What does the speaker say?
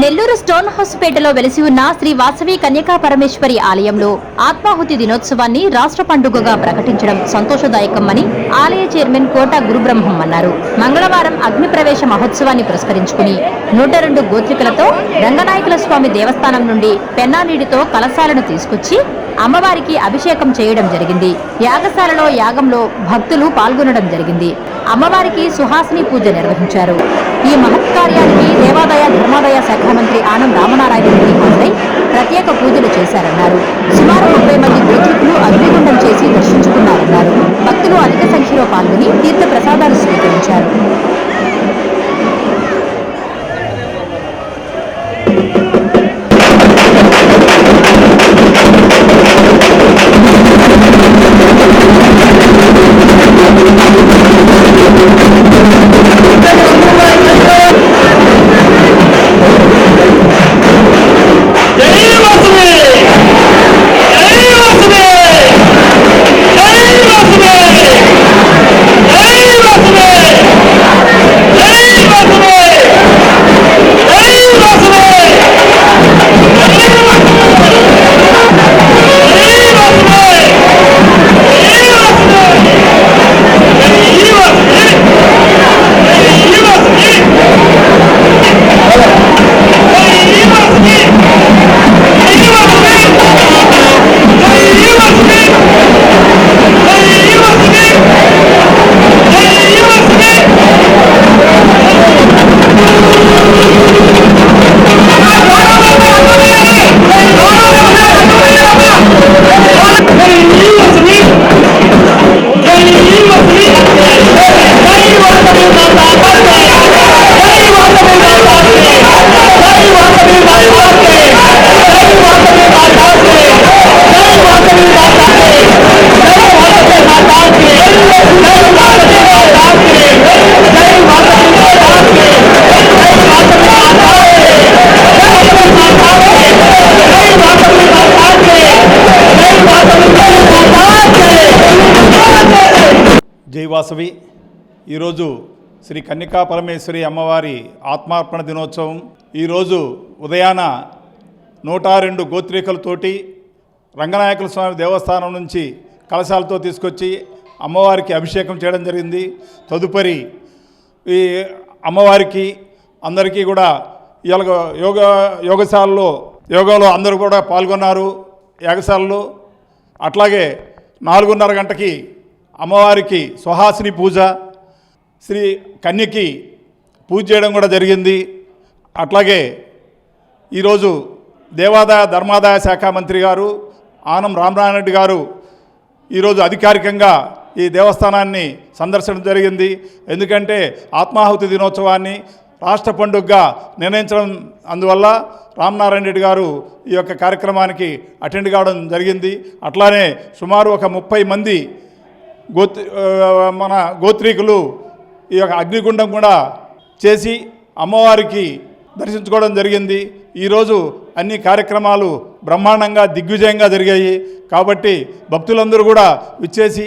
Nellore stone house పేటలో వెలిసి ఉన్న శ్రీ వాసవి కన్యకా పరమేశ్వరి ఆలయంలో ఆత్మాహుతి దినోత్సవాన్ని రాష్ట్ర పండుగగా ప్రకటించడం సంతోషదాయకమని ఆలయ చైర్మన్ కోట గురుబ్రహ్మం అన్నారు. మంగళవారం అగ్ని ప్రవేశ మహోత్సవాన్ని పురస్కరించుకుని నూట రెండు గోత్రికలతో రంగనాయకుల స్వామి దేవస్థానం నుండి పెన్నానీటితో కలశాలను తీసుకొచ్చి అమ్మవారికి అభిషేకం చేయడం జరిగింది. యాగశాలలో యాగంలో భక్తులు పాల్గొనడం జరిగింది. అమ్మవారికి సుహాసిని పూజ నిర్వహించారు. ఈ మహత్కార్యానికి దేవాదాయ ధర్మాదాయ శాఖ మంత్రి ఆనం రామనారాయణ రెడ్డి హాజరై ప్రత్యేక పూజలు చేశారన్నారు. సుమారు ముప్పై మంది గోత్రికులు అగ్నిగుండం చేసి దర్శించుకున్నారన్నారు. భక్తులు అధిక సంఖ్యలో పాల్గొని తీర్థ ప్రసాదాలు స్వీకరించారు. వాసవి ఈరోజు శ్రీ కన్యకా పరమేశ్వరి అమ్మవారి ఆత్మార్పణ దినోత్సవం. ఈరోజు ఉదయాన నూట రెండు గోత్రికలతోటి రంగనాయకుల స్వామి దేవస్థానం నుంచి కలశాలతో తీసుకొచ్చి అమ్మవారికి అభిషేకం చేయడం జరిగింది. తదుపరి ఈ అమ్మవారికి అందరికీ కూడా ఇవాళ యోగ యోగశాలలో యోగాలో అందరూ కూడా పాల్గొన్నారు యాగశాలలో. అట్లాగే నాలుగున్నర గంటకి అమ్మవారికి సుహాసిని పూజ శ్రీ కన్యకి పూజ చేయడం కూడా జరిగింది. అట్లాగే ఈరోజు దేవాదాయ ధర్మాదాయ శాఖ మంత్రి గారు ఆనం రామనారాయణ రెడ్డి గారు ఈరోజు అధికారికంగా ఈ దేవస్థానాన్ని సందర్శించడం జరిగింది. ఎందుకంటే ఆత్మాహుతి దినోత్సవాన్ని రాష్ట్ర పండుగగా నిర్ణయించడం అందువల్ల రామనారాయణ రెడ్డి గారు ఈ యొక్క కార్యక్రమానికి అటెండ్ కావడం జరిగింది. అట్లానే సుమారు ఒక ముప్పై మంది గోత్రి మన గోత్రీకులు ఈ యొక్క అగ్నిగుండం కూడా చేసి అమ్మవారికి దర్శించుకోవడం జరిగింది. ఈరోజు అన్ని కార్యక్రమాలు బ్రహ్మాండంగా దిగ్విజయంగా జరిగాయి. కాబట్టి భక్తులందరూ కూడా విచ్చేసి